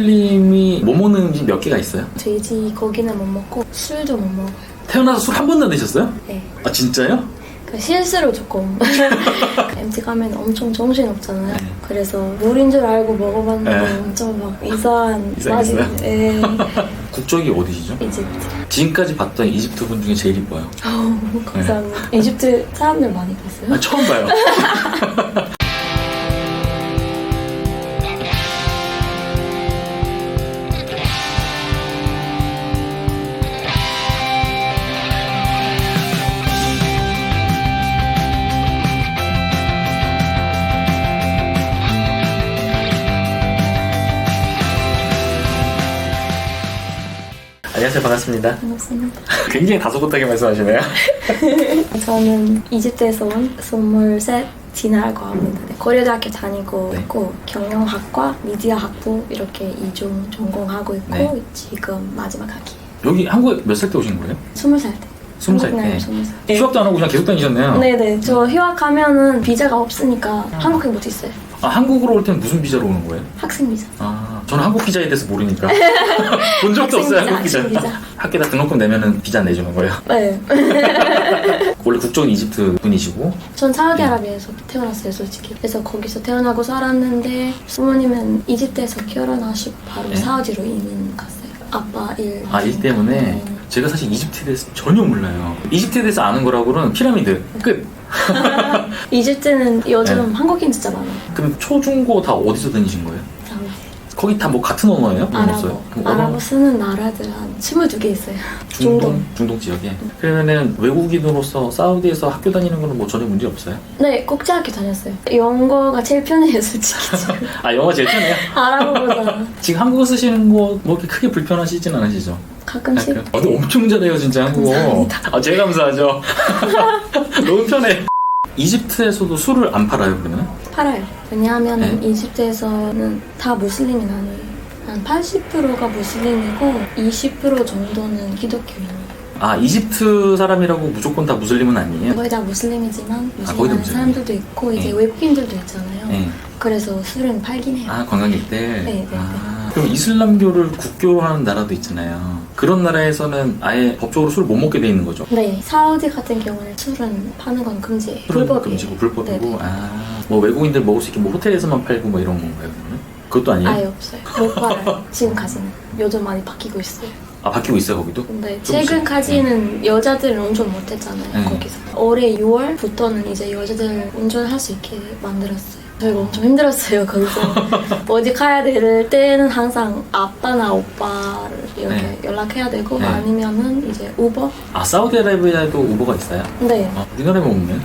무슬림이 뭐 먹는 음식 몇 개가 있어요? 돼지 고기는 못 먹고 술도 못 먹어요. 태어나서 술 한 번도 안 드셨어요? 네. 아 진짜요? 그 실수로 조금 MT 가면 엄청 정신 없잖아요. 네. 그래서 물인 줄 알고 먹어봤는데 네. 엄청 막 이상한 맛이. 이상했어요? 네. 국적이 어디시죠? 이집트. 지금까지 봤던 이집트 분 중에 제일 이뻐요. 어우, 감사합니다. 이집트 사람들 많이 봤어요? 아, 처음 봐요. 안녕하세요. 반갑습니다. 반갑습니다. 굉장히 다소곳하게 말씀하시네요. 저는 이집트에서 온23 디나라고 합니다. 네, 고려대학교 다니고 네. 있고 경영학과, 미디어학부 이렇게 이종 전공하고 있고 네. 지금 마지막 학기. 여기 한국에 몇 살 때 오신 거예요? 20살 때. 스무 살 한국 나이 때. 20살. 휴학도 안 하고 그냥 계속 다니셨네요. 네네. 저 휴학하면은 비자가 없으니까 한국에 못 있어요. 아, 한국으로 올 때는 무슨 비자로 오는 거예요? 학생 비자. 아, 저는 한국 비자에 대해서 모르니까. 본 적도 없어요, 비자, 한국 비자. 학교에다 등록금 내면은 비자 내주는 거예요. 네. 원래 국적은 이집트 분이시고. 전 사우디아라비아에서 태어났어요, 솔직히. 그래서 거기서 태어나고 살았는데 부모님은 이집트에서 결혼하시고 바로 네. 사우디로 이민 갔어요. 아빠 일. 아, 일 때문에 네. 제가 사실 이집트에 대해서 전혀 몰라요. 이집트에 대해서 아는 거라고는 피라미드. 끝. 이집트는 요즘 네. 한국인 진짜 많아요. 그럼 초, 중, 고 다 어디서 다니신 거예요? 거기 다 뭐 같은 언어예요? 뭐 아랍어. 없어요? 언어- 아랍어 쓰는 나라들 한 22개 있어요. 중동? 중동 지역에. 그러면은 외국인으로서 사우디에서 학교 다니는 거는 뭐 전혀 문제 없어요? 네, 국제학교 다녔어요. 영어가 제일 편해요, 솔직히. 지금. 아, 영어 제일 편해요? 아랍어보다 지금 한국어 쓰시는 거 뭐 이렇게 크게 불편하시진 않으시죠? 가끔씩. 아, 근데 엄청 잘해요 진짜 한국어 감사합니다. 아 제가 감사하죠 너무 편해 이집트에서도 술을 안 팔아요 그러면? 팔아요. 왜냐하면 네. 이집트에서는 다 무슬림이 아니에요. 한 80%가 무슬림이고 20% 정도는 기독교인이에요. 아 이집트 사람이라고 무조건 다 무슬림은 아니에요? 거의 다 무슬림이지만 아, 거의 다 무슬림. 사람들도 있고 이제 네. 외국인들도 있잖아요. 네. 그래서 술은 팔긴 해요. 아 관광객들? 네, 네, 아, 그럼 이슬람교를 국교로 하는 나라도 있잖아요 그런 나라에서는 아예 법적으로 술을 못 먹게 돼 있는 거죠? 네, 사우디 같은 경우는 술은 파는 건 금지예요. 술은 불법이에요. 금지고 불법이고 네네. 아 뭐 외국인들 먹을 수 있게 뭐 호텔에서만 팔고 뭐 이런 건가요 그러면? 그것도 아니에요? 아예 없어요. 못 팔아요. 지금까지는. 요즘 많이 바뀌고 있어요. 아 바뀌고 있어요 거기도? 근데 조금씩. 최근까지는 여자들은 운전 못했잖아요. 네. 거기서. 올해 6월부터는 이제 여자들 운전할 수 있게 만들었어요. 저희가 엄청 힘들었어요 거기서 어디 가야 될 때는 항상 아빠나 오빠를 이렇게 네. 연락해야 되고 네. 아니면은 이제 우버 아 사우디아라비아에도 우버가 있어요? 네 아 우리나라에만 없네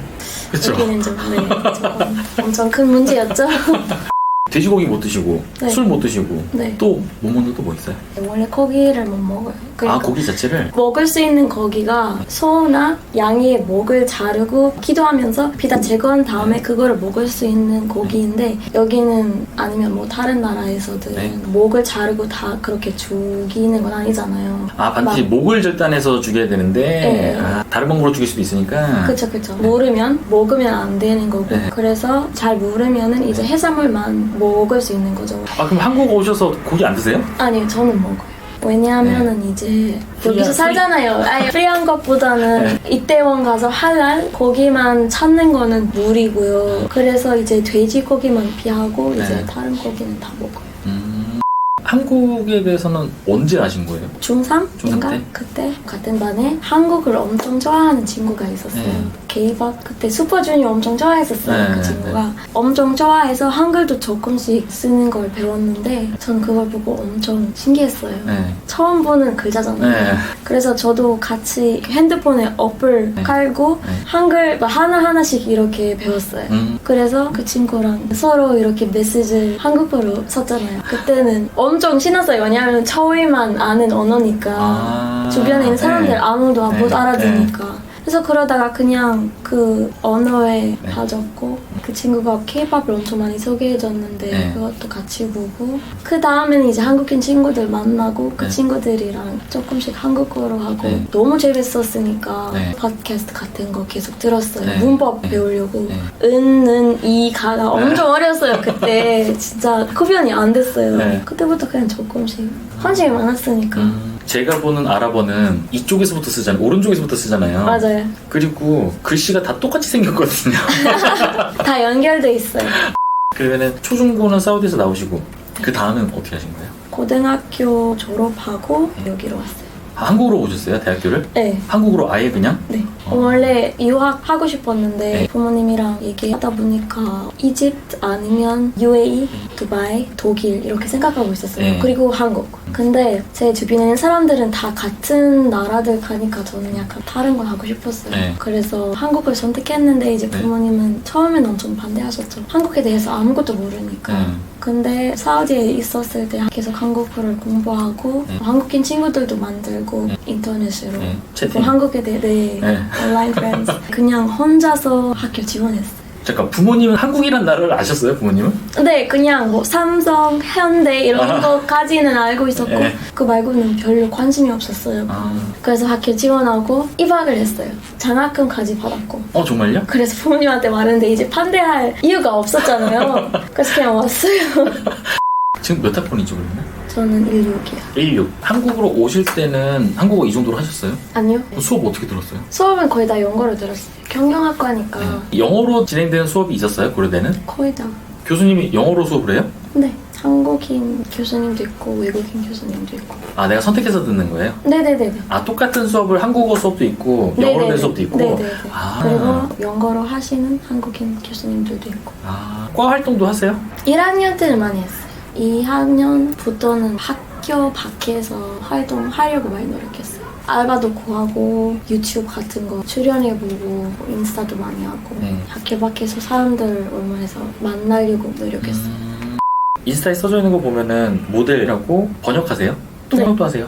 그쵸? 여기는 좀 네, 조금 엄청 큰 문제였죠 돼지고기 못 드시고 네. 술 못 드시고 네 또 못 먹는 거또뭐 있어요? 원래 고기를 못 먹어요 그러니까 아 고기 자체를 먹을 수 있는 고기가 소나 양의 목을 자르고 기도하면서 피다 제거한 다음에 그거를 먹을 수 있는 고기인데 여기는 아니면 뭐 다른 나라에서든 네. 목을 자르고 다 그렇게 죽이는 건 아니잖아요. 아 반드시 막- 목을 절단해서 죽여야 되는데 네. 아, 다른 방법으로 죽일 수도 있으니까 그쵸 그쵸 모르면 먹으면 안 되는 거고 네. 그래서 잘 모르면은 이제 해산물만 먹을 수 있는 거죠. 아 그럼 한국 오셔서 고기 안 드세요? 아니 저는 먹어요. 왜냐하면은 이제 네. 프리한- 여기서 살잖아요. 아니 프리한 것보다는 네. 이태원 가서 할랄 고기만 찾는 거는 무리고요. 그래서 이제 돼지고기만 피하고 이제 네. 다른 고기는 다 먹어요. 음, 한국에 대해서는 언제 아신 거예요? 중3인가? 중3 때? 그때 같은 반에 한국을 엄청 좋아하는 친구가 있었어요. 네. 게이박 그때 슈퍼주니어 엄청 좋아했었어요. 네, 그 네, 친구가 엄청 좋아해서 한글도 조금씩 쓰는 걸 배웠는데 전 그걸 보고 엄청 신기했어요. 네. 처음 보는 글자잖아요. 네. 그래서 저도 같이 핸드폰에 어플 네. 깔고 네. 한글 막 하나 하나씩 이렇게 배웠어요. 음, 그래서 그 친구랑 서로 이렇게 메시지를 한국어로 썼잖아요. 그때는 엄청 신났어요. 왜냐하면 처음만 아는 언어니까 아, 주변에 있는 사람들 네. 아무도 못 네. 알아듣니까. 그래서 그러다가 그냥 그 언어에 네. 빠졌고 그 친구가 케이팝을 엄청 많이 소개해줬는데 네. 그것도 같이 보고 그 다음에는 이제 한국인 친구들 만나고 그 네. 친구들이랑 조금씩 한국어로 하고 네. 너무 재밌었으니까 네. 팟캐스트 같은 거 계속 들었어요. 네. 문법 네. 배우려고 네. 은, 는, 이, 가가 엄청 어렸어요 그때 진짜 구별이 안 됐어요. 네. 그때부터 그냥 조금씩 관심이 많았으니까 음, 제가 보는 아랍어는 이쪽에서부터 쓰잖아요. 오른쪽에서부터 쓰잖아요. 맞아요. 그리고 글씨가 다 똑같이 생겼거든요. 다 연결돼 있어요. 그러면은 초중고는 사우디에서 나오시고 그 다음은 어떻게 하신 거예요? 고등학교 졸업하고 여기로 왔어요. 아, 한국으로 오셨어요? 대학교를? 네. 한국으로 아예 그냥? 네. 어. 원래 유학 하고 싶었는데 네. 부모님이랑 얘기하다 보니까 이집트 아니면 UAE, 두바이, 독일 이렇게 생각하고 있었어요. 네. 그리고 한국. 근데 제 주변에 있는 사람들은 다 같은 나라들 가니까 저는 약간 다른 걸 하고 싶었어요. 네. 그래서 한국을 선택했는데 이제 네. 부모님은 처음엔 엄청 반대하셨죠. 한국에 대해서 아무것도 모르니까. 음. 근데 사우디에 있었을 때 계속 한국어를 공부하고 네. 한국인 친구들도 만들고 네. 인터넷으로 네. 한국에 대해 네. 네. 온라인 프렌즈 그냥 혼자서 학교 지원했어요. 잠깐 부모님은 한국이란 나라를 아셨어요? 부모님은? 네, 그냥 뭐 삼성, 현대 이런 아. 거까지는 알고 있었고 네. 그 말고는 별로 관심이 없었어요. 아. 그래서 학교 지원하고 입학을 했어요. 장학금까지 받았고. 어 정말요? 그래서 부모님한테 말했는데 이제 반대할 이유가 없었잖아요. 그래서 그냥 왔어요. 지금 몇 학번이죠 그러면? 저는 16이요. 16. 한국으로 오실 때는 한국어 이 정도로 하셨어요? 아니요. 수업 어떻게 들었어요? 수업은 거의 다 영어로 들었어요. 경영학과니까 네. 영어로 진행되는 수업이 있었어요? 고려대는? 거의 다. 교수님이 영어로 수업을 해요? 네. 한국인 교수님도 있고 외국인 교수님도 있고. 아 내가 선택해서 듣는 거예요? 네네네. 아 똑같은 수업을 한국어 수업도 있고 영어로 된 수업도 있고 네네네. 아. 그리고 영어로 하시는 한국인 교수님들도 있고. 아, 과 활동도 하세요? 1학년 때는 많이 했어요. 2학년부터는 학교 밖에서 활동하려고 많이 노력했어요. 알바도 구하고 유튜브 같은 거 출연해보고 인스타도 많이 하고 네. 학교 밖에서 사람들 얼마에서 만나려고 노력했어요. 음, 인스타에 써져 있는 거 보면은 모델이라고 번역하세요? 네. 통역도 하세요?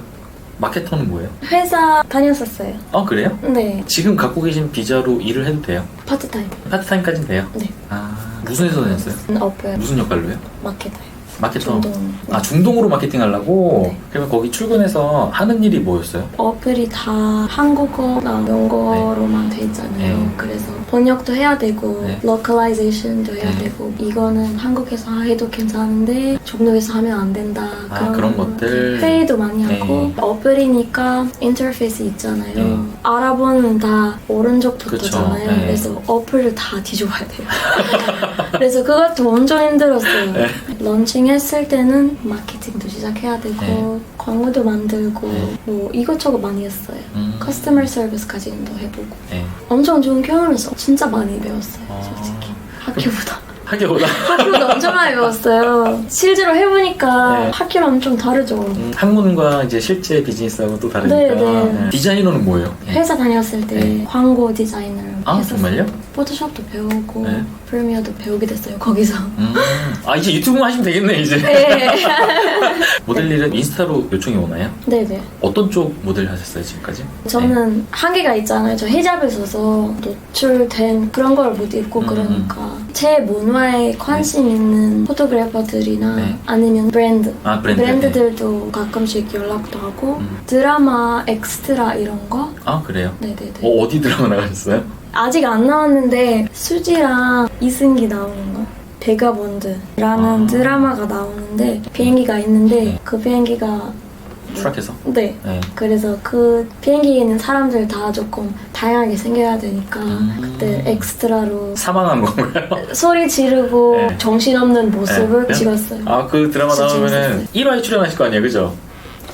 마케터는 뭐예요? 회사 다녔었어요. 아 그래요? 네, 지금 갖고 계신 비자로 일을 해도 돼요? 파트타임. 파트타임까지는 돼요? 네, 아 무슨 회사 다녔어요? 어플 무슨 역할로요? 마케터요. 마케터 중동. 아 중동으로 마케팅 하려고? 네. 그러면 거기 출근해서 하는 일이 뭐였어요? 어플이 다 한국어나 영어로만 돼 있잖아요. 네. 그래서 번역도 해야 되고, 네. localization도 해야 네. 되고, 이거는 한국에서 해도 괜찮은데 중국에서 하면 안 된다. 아, 그런 것들. 회의도 많이 네. 하고, 어플이니까 인터페이스 있잖아요. 네. 알아보는 다 오른쪽부터잖아요. 네. 그래서 어플을 다 뒤져봐야 돼요. 그래서 그것도 엄청 힘들었어요. 네. 런칭 했을 때는 마케팅도 시작해야 되고 네. 광고도 만들고 네. 뭐 이것저것 많이 했어요. 음. 커스터머 서비스까지도 해보고 네. 엄청 좋은 경험이었어. 진짜 많이 배웠어요. 어. 솔직히 학교보다 학교보다 엄청 많이 배웠어요. 실제로 해보니까 네. 학교랑 엄청 다르죠. 음, 학문과 이제 실제 비즈니스하고 또 다르니까 네, 네. 디자이너는 뭐예요? 네. 회사 다녔을 때 네. 광고 디자인을 아 했었어요. 정말요? 포토샵도 배우고 네. 프리미어도 배우게 됐어요. 거기서. 음. 아 이제 유튜브만 하시면 되겠네 이제 네. 모델 일은 인스타로 요청이 오나요? 네네. 어떤 쪽 모델 하셨어요 지금까지? 저는 한계가 있잖아요. 저 히잡을 써서 노출된 그런 걸 못 입고 음. 그러니까 제 문화에 관심 있는 포토그래퍼들이나 네. 아니면 브랜드 아 브랜드 브랜드들도 가끔씩 연락도 하고 음. 드라마 엑스트라 이런 거 아 그래요? 네네네 어, 어디 드라마 나가셨어요? 아직 안 나왔는데 수지랑 이승기 나오는 거 베가본드라는 아. 드라마가 나오는데 비행기가 있는데 네. 그 비행기가 추락해서? 네 네. 그래서 그 비행기에 있는 사람들 다 조금 다양하게 생겨야 되니까 음. 그때 엑스트라로 사망한 건가요? 소리 지르고 네. 정신없는 모습을 네. 찍었어요. 아 그 드라마 나오면은 1화에 출연하실 거 아니에요 그죠?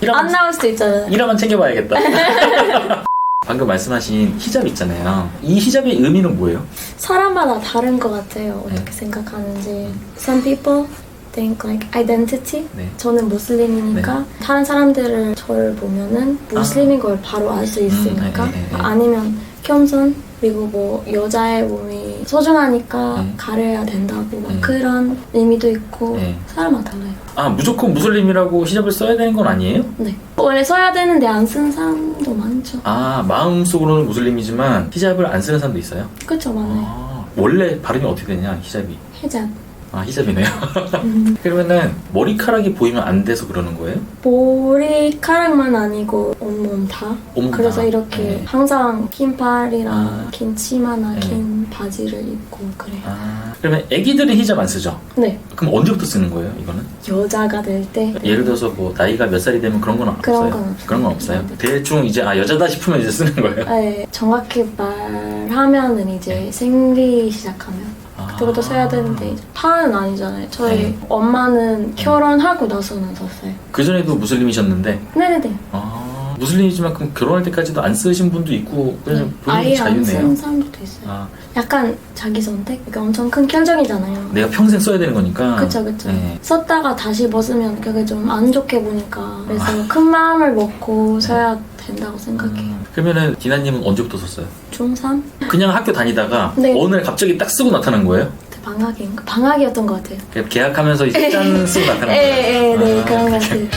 1화만, 안 나올 수도 있잖아요. 1화만 챙겨봐야겠다 방금 말씀하신 히잡 있잖아요 이 히잡의 의미는 뭐예요? 사람마다 다른 것 같아요. 어떻게 네. 생각하는지. Some people think like identity. 네. 저는 무슬림이니까 다른 사람들을 저를 보면은 무슬림인 걸 바로 알 수 있으니까 아. 음, 네, 네, 네. 아니면 겸손 그리고 뭐 여자의 몸이 소중하니까 네. 가려야 된다고 막 네. 그런 의미도 있고 네. 사람마다 달라요. 아 무조건 무슬림이라고 히잡을 써야 되는 건 아니에요? 네. 원래 써야 되는데 안 쓰는 사람도 많죠. 아 마음속으로는 무슬림이지만 히잡을 안 쓰는 사람도 있어요? 그렇죠, 많아요. 아, 원래 발음이 어떻게 되냐 히잡이 히잡. 아 히잡이네요 그러면은 머리카락이 보이면 안 돼서 그러는 거예요? 머리카락만 아니고 온몸 다. 온몸 그래서 다? 이렇게 네. 항상 긴 팔이랑 아. 긴 치마나 네. 긴 바지를 입고 그래요. 아 그러면 애기들은 히잡 안 쓰죠? 네. 그럼 언제부터 쓰는 거예요 이거는? 여자가 될 때. 예를 들어서 뭐 나이가 몇 살이 되면 그런 건 없어요? 그런 건 없어요. 그런 건 없어요? 네. 대충 이제 아 여자다 싶으면 이제 쓰는 거예요? 네, 정확히 말하면은 이제 생리 시작하면 아. 그때부터 써야 되는데 이제 파는 아니잖아요. 저희 네. 엄마는 결혼하고 나서는 썼어요. 그 전에도 무슬림이셨는데 네네네. 아 무슬림이지만 그럼 결혼할 때까지도 안 쓰신 분도 있고 그냥 본인 네. 아예 안 쓰는 자유네요 사람들도 있어요. 아 약간 자기 선택? 이게 엄청 큰 결정이잖아요. 내가 평생 써야 되는 거니까 그쵸 그쵸 네. 썼다가 다시 벗으면 그게 좀 안 좋게 보니까 그래서 큰 마음을 먹고 써야 된다고 생각해요 음, 그러면은 디나님은 언제부터 썼어요? 중3? 그냥 학교 다니다가 네. 어느 날 갑자기 딱 쓰고 나타난 거예요? 방학인가? 방학이었던 것 같아요 그냥 계약하면서 이제 짠 쓰고 나타난 거예요? 에에네 아, 그런 것. 같아요